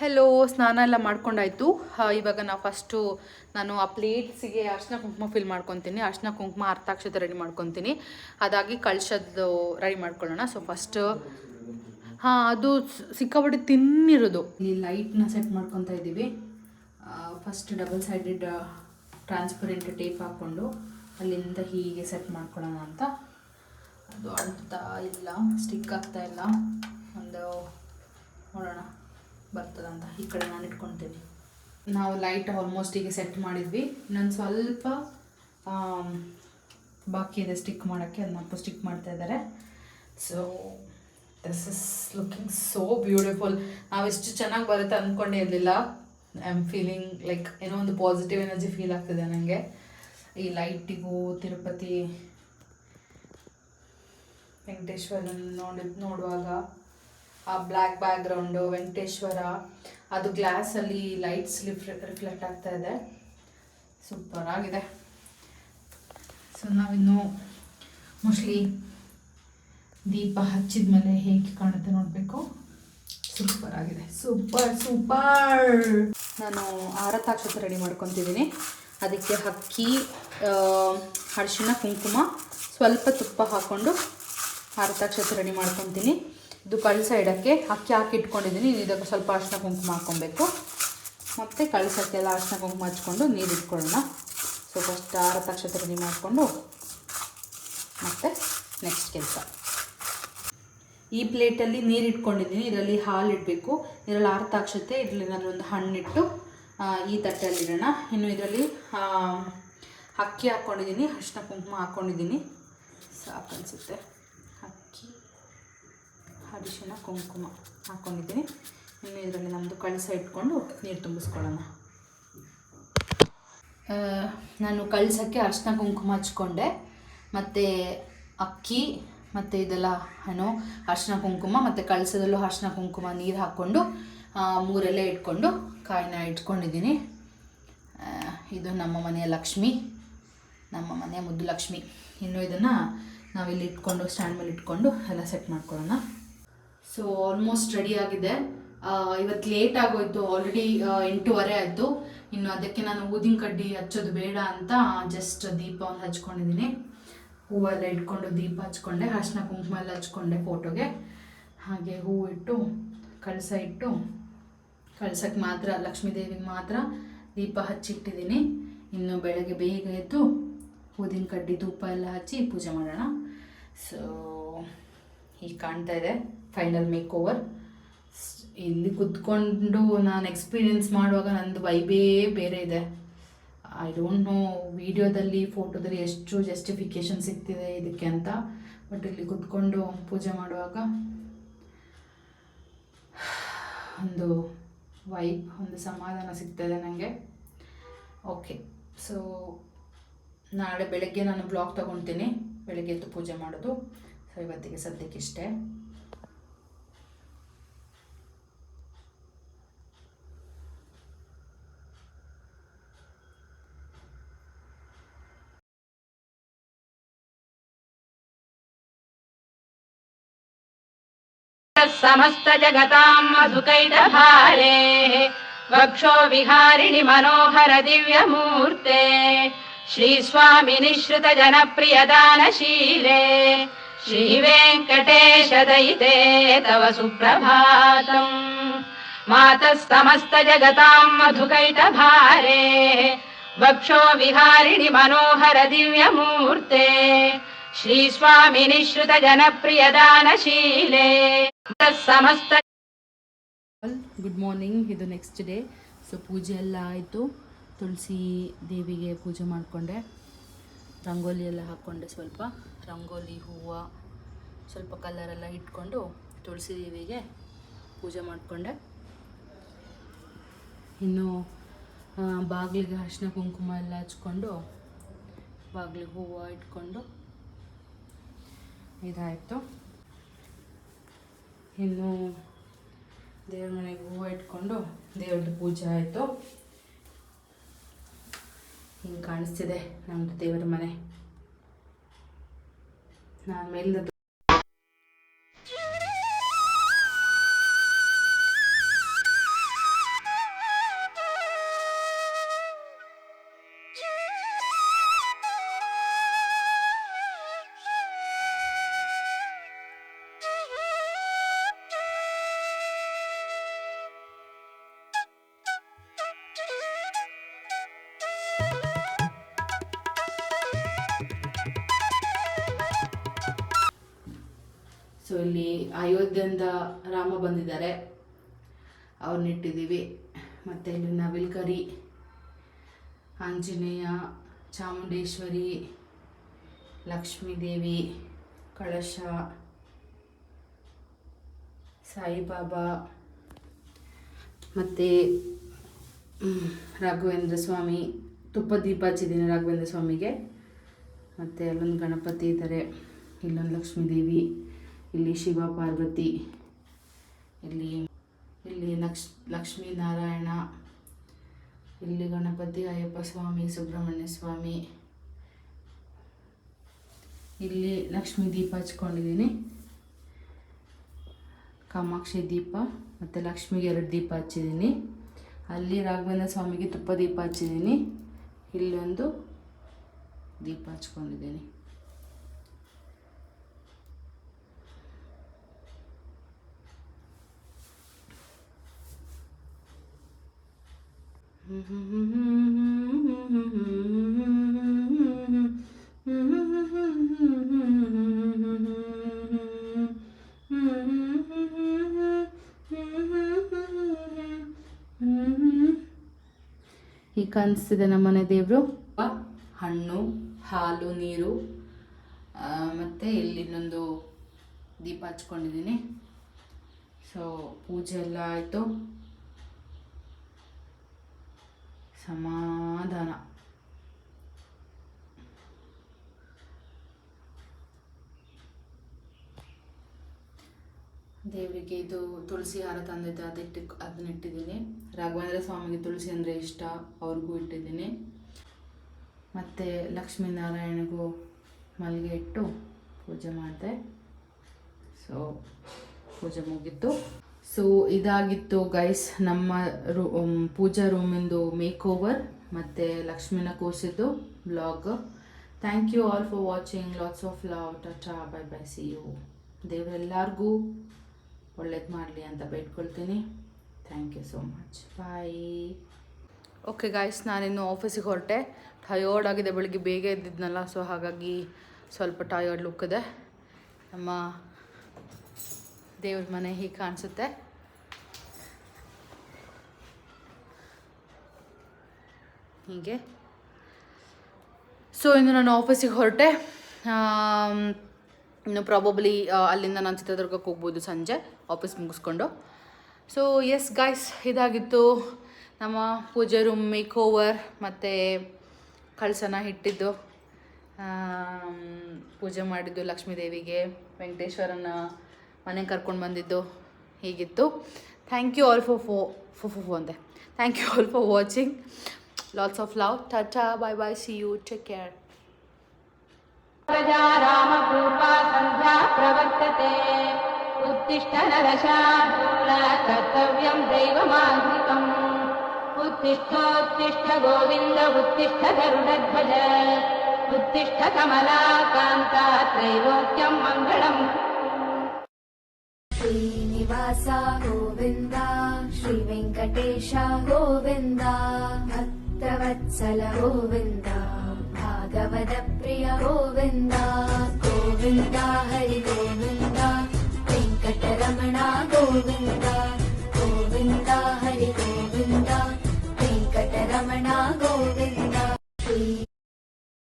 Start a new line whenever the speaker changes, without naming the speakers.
Hello ಸ್ನಾನ ಎಲ್ಲ ಮಾಡ್ಕೊಂಡಾಯ್ತು. ಇವಾಗ ನಾವು ಫಸ್ಟು ನಾನು ಆ ಪ್ಲೇಟ್ಸಿಗೆ ಅರ್ಶಿನ ಕುಂಕುಮ ಫಿಲ್ ಮಾಡ್ಕೊತೀನಿ. ಅರ್ಶಿನ ಕುಂಕುಮ ಅರ್ಥಾಕ್ಷತೆ ರೆಡಿ ಮಾಡ್ಕೊತೀನಿ. ಅದಾಗಿ ಕಳ್ಸದ್ದು ರೆಡಿ ಮಾಡ್ಕೊಳ್ಳೋಣ. ಸೊ ಫಸ್ಟ್ ಹಾಂ, ಅದು ಸಿಕ್ಕಾಪಟ್ಟೆ ತಿನ್ನಿರೋದು ಇಲ್ಲಿ ಲೈಟ್ನ ಸೆಟ್ ಮಾಡ್ಕೊತಾ ಇದ್ದೀವಿ. First double sided transparent tape ಹಾಕ್ಕೊಂಡು ಅಲ್ಲಿಂದ ಹೀಗೆ ಸೆಟ್ ಮಾಡ್ಕೊಳ್ಳೋಣ ಅಂತ. ಅದು ಅಂಟ್ತಾ ಇಲ್ಲ ಸ್ಟಿಕ್ ಆಗ್ತಾ ಇಲ್ಲ. ಬರ್ತದಂತ ಈ ಕಡೆ ನಾನು ಇಟ್ಕೊತೀನಿ. ನಾವು ಲೈಟ್ ಆಲ್ಮೋಸ್ಟ್ ಈಗ ಸೆಟ್ ಮಾಡಿದ್ವಿ. ಇನ್ನೊಂದು ಸ್ವಲ್ಪ ಬಾಕಿ ಇದೆ ಸ್ಟಿಕ್ ಮಾಡೋಕ್ಕೆ ಅದನ್ನ ಸ್ಟಿಕ್ ಮಾಡ್ತಾ ಇದ್ದಾರೆ so this is looking so beautiful ನಾವು ಎಷ್ಟು ಚೆನ್ನಾಗಿ ಬರುತ್ತೆ ಅಂದ್ಕೊಂಡೇ ಇರಲಿಲ್ಲ. ಐ ಆಮ್ ಫೀಲಿಂಗ್ ಲೈಕ್ ಏನೋ ಒಂದು ಪಾಸಿಟಿವ್ ಎನರ್ಜಿ ಫೀಲ್ ಆಗ್ತಿದೆ ನನಗೆ ಈ ಲೈಟಿಗೂ ತಿರುಪತಿ, ವೆಂಕಟೇಶ್ವರನ ನೋಡಿ ನೋಡುವಾಗ. ಆ ಬ್ಲ್ಯಾಕ್ ಬ್ಯಾಕ್ಗ್ರೌಂಡು, ವೆಂಕಟೇಶ್ವರ, ಅದು ಗ್ಲಾಸಲ್ಲಿ ಲೈಟ್ಸ್ ರಿಫ್ಲೆಕ್ಟ್ ಆಗ್ತಾ ಇದೆ. ಸೂಪರ್ ಆಗಿದೆ. ಸೊ ನಾವಿನ್ನು ಮೋಸ್ಟ್ಲಿ ದೀಪ ಹಚ್ಚಿದ ಮೇಲೆ ಹೇಗೆ ಕಾಣುತ್ತೆ ನೋಡಬೇಕು. ಸೂಪರ್ ಆಗಿದೆ. ಸೂಪರ್ ಸೂಪರ್ ನಾನು ಆರತಾಕ್ಷತೆ ರೆಡಿ ಮಾಡ್ಕೊತಿದ್ದೀನಿ. ಅದಕ್ಕೆ ಅಕ್ಕಿ ಅರಿಶಿನ ಕುಂಕುಮ, ಸ್ವಲ್ಪ ತುಪ್ಪ ಹಾಕ್ಕೊಂಡು ಆರತಾಕ್ಷತೆ ರೆಡಿ ಮಾಡ್ಕೊತೀನಿ. ಇದು ಕಳಸ ಇಡೋಕ್ಕೆ ಅಕ್ಕಿ ಹಾಕಿ ಇಟ್ಕೊಂಡಿದ್ದೀನಿ. ಇದಕ್ಕೆ ಸ್ವಲ್ಪ ಅರ್ಶಿನ ಕುಂಕುಮ ಹಾಕ್ಕೊಬೇಕು. ಮತ್ತು ಕಳಸಕ್ಕೆಲ್ಲ ಅರಿಶಿನ ಕುಂಕುಮ ಹಚ್ಕೊಂಡು ನೀರು ಇಟ್ಕೊಳ್ಳೋಣ. ಸೊ ಫಸ್ಟ್ ಆರತಾಕ್ಷತೆ ರೆಡಿ ಮಾಡಿಕೊಂಡು ಮತ್ತು ನೆಕ್ಸ್ಟ್ ಕೆಲಸ. ಈ ಪ್ಲೇಟಲ್ಲಿ ನೀರು ಇಟ್ಕೊಂಡಿದ್ದೀನಿ. ಇದರಲ್ಲಿ ಹಾಲು ಇಡಬೇಕು. ಇದರಲ್ಲಿ ಆರ್ತಾಕ್ಷತೆ, ಇದರಲ್ಲಿ ನಾನು ಒಂದು ಹಣ್ಣಿಟ್ಟು ಈ ತಟ್ಟೆಯಲ್ಲಿಡೋಣ ಇನ್ನು ಇದರಲ್ಲಿ ಅಕ್ಕಿ ಹಾಕ್ಕೊಂಡಿದ್ದೀನಿ. ಅರ್ಶಿನ ಕುಂಕುಮ ಹಾಕ್ಕೊಂಡಿದ್ದೀನಿ. ಸಾಕು ಅನಿಸುತ್ತೆ. ಅರಿಶಿನ, ಕುಂಕುಮ ಹಾಕ್ಕೊಂಡಿದ್ದೀನಿ ಇನ್ನು ಇದರಲ್ಲಿ ನಮ್ಮದು ಕಳಸ ಇಟ್ಕೊಂಡು ನೀರು ತುಂಬಿಸ್ಕೊಳ್ಳೋಣ. ನಾನು ಕಳಸಕ್ಕೆ ಅರಿಶಿನ, ಕುಂಕುಮ ಹಚ್ಕೊಂಡೆ ಮತ್ತು ಅಕ್ಕಿ, ಮತ್ತು ಇದೆಲ್ಲ, ಏನು, ಅರಿಶಿನ, ಕುಂಕುಮ, ಮತ್ತು ಕಳಸದಲ್ಲೂ ಅರಿಶಿನ, ಕುಂಕುಮ ನೀರು ಹಾಕ್ಕೊಂಡು ಮೂರೆಲ್ಲ ಇಟ್ಕೊಂಡು ಕಾಯಿನ ಇಟ್ಕೊಂಡಿದ್ದೀನಿ. ಇದು ನಮ್ಮ ಮನೆಯ ಲಕ್ಷ್ಮಿ. ನಮ್ಮ ಮನೆಯ ಮುದ್ದು ಲಕ್ಷ್ಮಿ. ಇನ್ನು ಇದನ್ನು ನಾವಿಲ್ಲಿ ಇಟ್ಕೊಂಡು, ಸ್ಟ್ಯಾಂಡ್ ಮೇಲೆ ಇಟ್ಕೊಂಡು ಎಲ್ಲ ಸೆಟ್ ಮಾಡ್ಕೊಳ್ಳೋಣ. ಸೊ ಆಲ್ಮೋಸ್ಟ್ ರೆಡಿ ಆಗಿದೆ. ಇವತ್ತು ಲೇಟ್ ಆಗೋಯ್ತು. ಆಲ್ರೆಡಿ ಎಂಟೂವರೆ ಆಯಿತು. ಇನ್ನು ಅದಕ್ಕೆ ನಾನು ಊದಿನ ಕಡ್ಡಿ ಹಚ್ಚೋದು ಬೇಡ ಅಂತ ಜಸ್ಟ್ ದೀಪವನ್ನು ಹಚ್ಕೊಂಡಿದ್ದೀನಿ ಹೂವೆಲ್ಲ ಇಟ್ಕೊಂಡು ದೀಪ ಹಚ್ಕೊಂಡೆ. ಅರ್ಶಿನ ಕುಂಕುಮ ಎಲ್ಲ ಹಚ್ಕೊಂಡೆ ಫೋಟೋಗೆ ಹಾಗೆ ಹೂವು ಇಟ್ಟು, ಕಳಸ ಇಟ್ಟು ಕಳ್ಸಕ್ಕೆ ಮಾತ್ರ ಲಕ್ಷ್ಮೀ ದೇವಿಗೆ ಮಾತ್ರ ದೀಪ ಹಚ್ಚಿಟ್ಟಿದ್ದೀನಿ ಇನ್ನು ಬೆಳಗ್ಗೆ ಬೇಗ ಎದ್ದು ಊದಿನ ಕಡ್ಡಿ ಧೂಪ ಎಲ್ಲ ಹಚ್ಚಿ ಪೂಜೆ ಮಾಡೋಣ. ಸೊ ಹೀಗೆ ಕಾಣ್ತಾ ಇದೆ ಫೈನಲ್ ಮೇಕ್ ಓವರ್ ಇಲ್ಲಿ ಕುತ್ಕೊಂಡು ನಾನು ಎಕ್ಸ್ಪೀರಿಯೆನ್ಸ್ ಮಾಡುವಾಗ ನಂದು ವೈಬೇ ಬೇರೆ ಇದೆ. ಐ ಡೋಂಟ್ ನೋ ವಿಡಿಯೋದಲ್ಲಿ ಫೋಟೋದಲ್ಲಿ ಎಷ್ಟು ಜಸ್ಟಿಫಿಕೇಶನ್ ಸಿಗ್ತಿದೆ ಇದಕ್ಕೆ ಅಂತ. ಬಟ್ ಇಲ್ಲಿ ಕುತ್ಕೊಂಡು ಪೂಜೆ ಮಾಡುವಾಗ ಒಂದು ವೈಬ್ ಒಂದು ಸಮಾಧಾನ ಸಿಗ್ತದೆ ನನಗೆ ಓಕೆ ಸೊ ನಾಳೆ ಬೆಳಗ್ಗೆ ನಾನು ಬ್ಲಾಗ್ ತೊಗೊಳ್ತೀನಿ ಬೆಳಗ್ಗೆ ಎದ್ದು ಪೂಜೆ ಮಾಡೋದು. ಸೊ ಇವತ್ತಿಗೆ ಸದ್ಯಕ್ಕಿಷ್ಟೇ
समस्त जगतां मधुकैटभारे वक्षो विहारिणि मनोहर दिव्यमूर्ते श्रीस्वामि निःश्रित जनप्रियदानशीले श्रीवेङ्कटेश दयिते तव सुप्रभातम् मातः समस्त जगतां मधुकैटभारे वक्षो विहारिणि मनोहर दिव्यमूर्ते श्रीस्वामि निःश्रित जनप्रियदानशीले समस्त
ಗುಡ್ ಮಾರ್ನಿಂಗ್ ಇದು ನೆಕ್ಸ್ಟ್ ಡೇ ಸೊ ಪೂಜೆ ಎಲ್ಲ ಆಯಿತು ತುಳಸಿ ದೇವಿಗೆ ಪೂಜೆ ಮಾಡಿಕೊಂಡೆ ರಂಗೋಲಿ ಎಲ್ಲ ಹಾಕ್ಕೊಂಡೆ ಸ್ವಲ್ಪ ರಂಗೋಲಿ, ಹೂವು, ಸ್ವಲ್ಪ ಕಲರೆಲ್ಲ ಇಟ್ಕೊಂಡು ತುಳಸಿ ದೇವಿಗೆ ಪೂಜೆ ಮಾಡಿಕೊಂಡೆ. ಇನ್ನು ಬಾಗಿಲಿಗೆ ಅರಿಶಿನ ಕುಂಕುಮ ಎಲ್ಲ ಹಚ್ಕೊಂಡು ಬಾಗಿಲಿಗೆ ಹೂವು ಇಟ್ಕೊಂಡು ಇದಾಯಿತು. ಇನ್ನು, ದೇವ್ರ ಮನೆಗೆ ಹೂವು ಇಟ್ಕೊಂಡು ದೇವ್ರದ್ದು ಪೂಜೆ ಆಯಿತು. ಹಿಂಗೆ ಕಾಣಿಸ್ತಿದೆ ನಮ್ಮದು ದೇವರ ಮನೆ. ನಾನು ಮೇಲಿಂದ ಸೊ ಇಲ್ಲಿ ಅಯೋಧ್ಯೆಯಿಂದ ರಾಮ ಬಂದಿದ್ದಾರೆ. ಅವ್ರನ್ನ ಇಟ್ಟಿದ್ದೀವಿ ಮತ್ತು ಇಲ್ಲಿ ನವಿಲ್ಕರಿ ಆಂಜನೇಯ, ಚಾಮುಂಡೇಶ್ವರಿ ಲಕ್ಷ್ಮೀದೇವಿ ಕಳಶ, ಸಾಯಿಬಾಬಾ, ಮತ್ತು ರಾಘವೇಂದ್ರ ಸ್ವಾಮಿ, ತುಪ್ಪ ದೀಪ ಹಚ್ಚಿದ್ದೀನಿ ರಾಘವೇಂದ್ರ ಸ್ವಾಮಿಗೆ. ಮತ್ತು ಅಲ್ಲೊಂದು ಗಣಪತಿ ಇದ್ದಾರೆ. ಇಲ್ಲೊಂದು ಲಕ್ಷ್ಮೀದೇವಿ ಇಲ್ಲಿ ಶಿವ ಪಾರ್ವತಿ, ಇಲ್ಲಿ ಇಲ್ಲಿ ಲಕ್ಷ್, ಲಕ್ಷ್ಮೀನಾರಾಯಣ, ಇಲ್ಲಿ ಗಣಪತಿ ಅಯ್ಯಪ್ಪ ಸ್ವಾಮಿ, ಸುಬ್ರಹ್ಮಣ್ಯ ಸ್ವಾಮಿ, ಇಲ್ಲಿ ಲಕ್ಷ್ಮೀ ದೀಪ ಹಚ್ಕೊಂಡಿದ್ದೀನಿ. ಕಾಮಾಕ್ಷಿ ದೀಪ ಮತ್ತು ಲಕ್ಷ್ಮಿಗೆ ಎರಡು ದೀಪ ಹಚ್ಚಿದ್ದೀನಿ. ಅಲ್ಲಿ ರಾಘವೇಂದ್ರ ಸ್ವಾಮಿಗೆ ತುಪ್ಪ ದೀಪ ಹಚ್ಚಿದ್ದೀನಿ. ಇಲ್ಲೊಂದು ದೀಪ ಹಚ್ಕೊಂಡಿದ್ದೀನಿ. ಈಗ ಕಾಣಿಸ್ತಿದೆ ನಮ್ಮನೆ ದೇವರು. ಹಣ್ಣು, ಹಾಲು, ನೀರು ಮತ್ತೆ ಇಲ್ಲಿ ಇನ್ನೊಂದು ದೀಪ ಹಚ್ಕೊಂಡಿದ್ದೀನಿ. ಸೊ ಪೂಜೆ ಎಲ್ಲ ಆಯಿತು. ಸಮಾಧಾನ. ದೇವರಿಗೆ ಇದು ತುಳಸಿ ಹಾರ ತಂದಿದ್ದೆ, ಅದಿಟ್ಟು ಅದನ್ನ ಇಟ್ಟಿದ್ದೀನಿ ರಾಘವೇಂದ್ರ ಸ್ವಾಮಿಗೆ ತುಳಸಿ ಅಂದರೆ ಇಷ್ಟ, ಅವ್ರಿಗೂ ಇಟ್ಟಿದ್ದೀನಿ. ಮತ್ತು ಲಕ್ಷ್ಮೀನಾರಾಯಣಗೂ ಮಲ್ಲಿಗೆ ಇಟ್ಟು ಪೂಜೆ ಮಾಡಿದೆ. ಸೊ ಪೂಜೆ ಮುಗೀತು. ಸೊ ಇದಾಗಿತ್ತು ಗೈಸ್ ನಮ್ಮ ರೂ ಪೂಜಾ ರೂಮಿಂದು ಮೇಕ್ ಓವರ್ ಮತ್ತು ಲಕ್ಷ್ಮಿನ ಕೂಸಿದ್ದು blog thank you all for watching lots of love ಟಚಾ bye bye see you ದೇವರೆಲ್ಲರಿಗೂ ಒಳ್ಳೇದು ಮಾಡಲಿ ಅಂತ ಬೇಡ್ಕೊಳ್ತೀನಿ. Thank you so much bye okay guys ನಾನಿನ್ನು ಆಫೀಸಿಗೆ ಹೊರಟೆ. ಟಯರ್ಡ್ ಆಗಿದೆ, ಬೆಳಿಗ್ಗೆ ಬೇಗ ಇದ್ದಿದ್ನಲ್ಲ ಸೊ ಹಾಗಾಗಿ ಸ್ವಲ್ಪ ಟಯರ್ಡ್ ಲುಕ್ ಇದೆ. ನಮ್ಮ ದೇವ್ರ ಮನೆ ಹೀಗೆ ಕಾಣಿಸುತ್ತೆ. ಹೀಗೆ. ಸೊ ಇನ್ನು ನಾನು ಆಫೀಸಿಗೆ ಹೊರಟೆ. ಇನ್ನು ಪ್ರಾಬಬ್ಲಿ ಅಲ್ಲಿಂದ ನಾನು ಚಿತ್ರದುರ್ಗಕ್ಕೆ ಹೋಗ್ಬೋದು ಸಂಜೆ ಆಫೀಸ್ ಮುಗಿಸ್ಕೊಂಡು. ಸೊ ಎಸ್ ಗಾಯ್ಸ್ ಇದಾಗಿತ್ತು. ನಮ್ಮ ಪೂಜೆ ರೂಮ್ ಮೇಕ್ ಓವರ್ ಮತ್ತು ಕಳಸನ ಇಟ್ಟಿದ್ದು. ಪೂಜೆ ಮಾಡಿದ್ದು ಲಕ್ಷ್ಮೀ ದೇವಿಗೆ ವೆಂಕಟೇಶ್ವರನ ಮನೆಗೆ ಕರ್ಕೊಂಡು ಬಂದಿದ್ದು ಹೀಗಿತ್ತು ಥ್ಯಾಂಕ್ ಯು ಆಲ್ ಫಾರ್ ಫೋ ಫೋ ಫೋ ಫೋ ಅಂದೆ thank you all for watching lots of love tata bye bye see you take care
प्रजा रामपूर्वा सन्ध्या प्रवर्तते उत्तिष्ठ नरशार्दूल कर्तव्यम् दैवमान्त्रिकम् उत्तिष्ठोत्तिष्ठ गोविन्द उत्तिष्ठ गरुडध्वज उत्तिष्ठ कमलाकान्ता त्रैलोक्यम् मङ्गलम्
श्रीनिवासा गोविन्दा श्रीवेङ्कटेशा गोविन्दा भत्रवत्सलगोविन्दा भागवतप्रिय गोविन्दा गोविन्दा हरिगोवि वेङ्कटरमणा गोविन्दा गोविन्दा हरिगोवि वेङ्कटरमणा गोविन्दा।